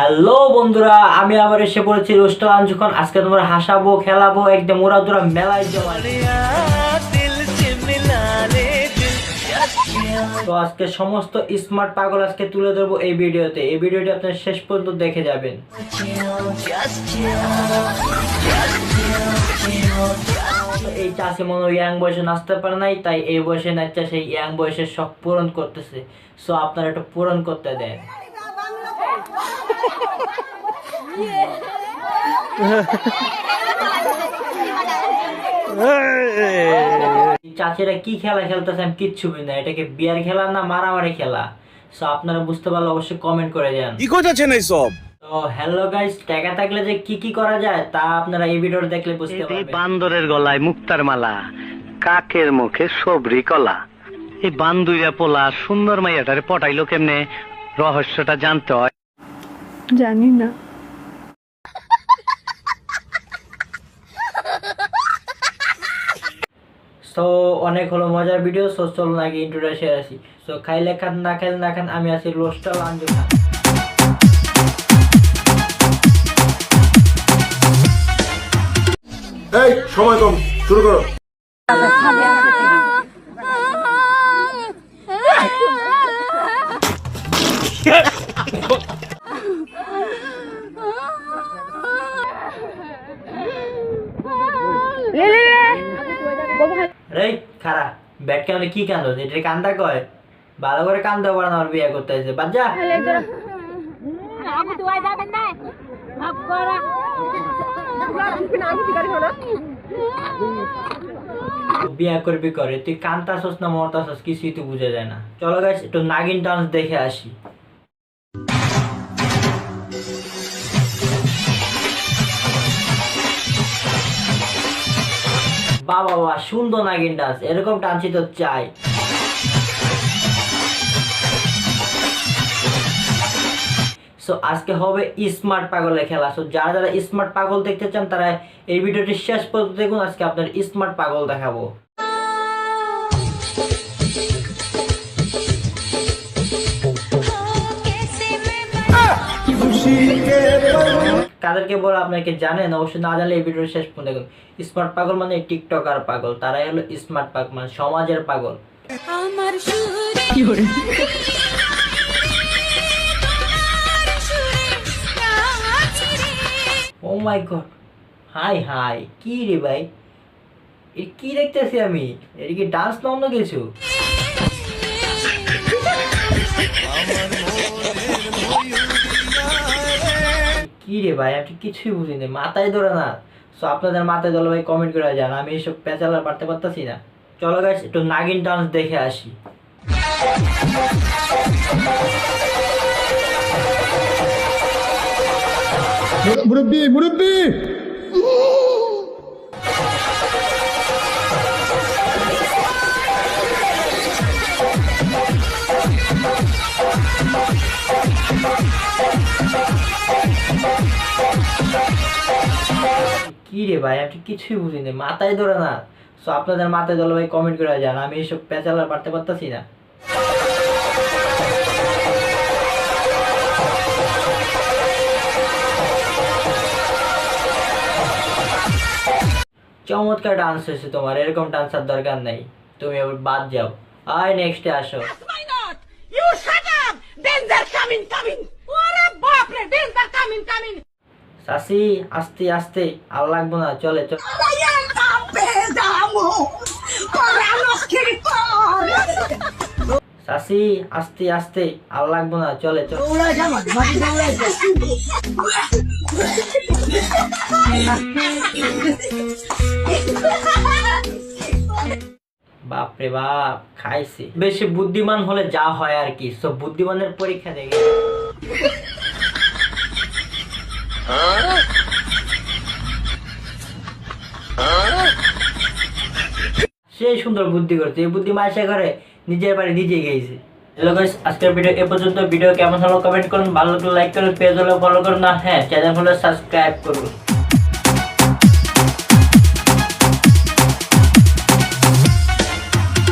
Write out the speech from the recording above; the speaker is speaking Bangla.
হ্যালো বন্ধুরা, আমি আবার এসে পড়েছি রোস্টার যখন আজকে তোমরা হাসাবো, খেলাবো, একদম ওরা তোরা মেলায় তো আজকে সমস্ত স্মার্ট পাগল আজকে তুলে ধরবো এই ভিডিওতে। এই ভিডিওটি আপনার শেষ পর্যন্ত দেখে যাবেন। এই চাষি মনে হয় ইয়াং বয়সে নাচতে পারে নাই, তাই এই বয়সে নাচছে, সেই ইয়াং বয়সের শখ পূরণ করতেছে। সো আপনারা একটু পূরণ করতে দেন। চাচিরা কি খেলা খেলতেছে আমি কিচ্ছু বুঝি না। এটাকে বিয়ার খেলা না মারামারি খেলা? সো আপনারা বুঝতে পারলে অবশ্যই কমেন্ট করে যান। কি তো হ্যালো গাইস টাকা থাকলে যে কি কি করা যায় তা আপনারা এই ভিডিওটা দেখলে বুঝতে এই পারবেন। বান্দরের গলায় মুক্তার মালা কাকের মুখে সবরি কলা। এই বান্দুইরা পোলা সুন্দর মাইয়াটারে পটাইলো কেমনে? রহস্যটা জানতে হয়। জানি না সো অনেক হলো মজার ভিডিও সো চলুন আগে ইন্ট্রোটা শেয়ার আসি। সো খাইলে খান না খাইলে না খান আমি আছি রোস্টাল আঞ্জু খান এই সময় কম শুরু করো। রে খারা ব্যাট কেমন কি কান্দ? এটা কান্দা কয় ভালো করে কান্দা আমার বিয়ে করতে বাচ্চা তুই যাবেন না। মাফ করা। বিয়ে করবি করে। তুই কান্তাছস না মরতাছস কিছুই তো বুঝা যায় না। চলো গাইস একটু নাগিন ডান্স দেখে আসি। বাবা সুন্দর নাগিন এরকম টানছি তো চাই। সো আজকে হবে স্মার্ট পাগলের খেলা। সো যারা যারা স্মার্ট পাগল দেখতে চান, তারা এই ভিডিওটি শেষ পর্যন্ত দেখুন। আজকে আপনার স্মার্ট পাগল দেখাবো। কাদেরকে বলে আপনাকে জানেন? অবশ্যই না জানলে এই ভিডিও শেষ পর্যন্ত দেখুন। স্মার্ট পাগল মানে টিকটকার পাগল। তারাই হলো স্মার্ট পাগল মানে সমাজের পাগল। আমার ও মাই গড হাই হাই কি রে ভাই? এ কি দেখতেছি আমি? এটা কি ডান্স না অন্য কিছু? কি রে ভাই? আমি কিছুই বুঝিনি। মাথায় ধরে না। সো আপনাদের মাথায় ধরে ভাই কমেন্ট করে যান আমি এইসব পেঁচালার পারতে পারতেছি না। চলো গাছ একটু নাগিন ডান্স দেখে আসি। মুরব্বী মুরব্বী! কি রে ভাই? আমি কিছুই বুঝিনি। মাথায় ধরে না। সো আপনাদের মাথায় ধরে ভাই কমেন্ট করে যান। আমি এইসব পেঁচালা পারতে পারতেছি না। চমৎকার ডান্স হয়েছে তোমার। এরকম ডান্সার দরকার নেই। তুমি আবার বাদ যাও। আয় নেক্সটে আসো। Coming, coming! ওরে বাপ রে danger coming, coming! সাসি আস্তে আস্তে, আর লাগবো না, চলে চলে! সাসি আস্তে আস্তে, আর লাগবো না, চলে চলে। বাপরে বাপ, খাইছি। বেশি বুদ্ধিমান হলে যা হয় আর কি, সব বুদ্ধিমানের পরীক্ষা দেখে। সেই সুন্দর বুদ্ধি করছে। এই বুদ্ধি মাসে ঘরে নিজের বাড়ি নিজে গেছে। হ্যালো গাইস আজকের ভিডিও এ পর্যন্ত। ভিডিও কেমন হলো কমেন্ট করুন, ভালো লাগলে লাইক করুন পেজ হলে ফলো করুন না হ্যাঁ চ্যানেল হলে সাবস্ক্রাইব করুন।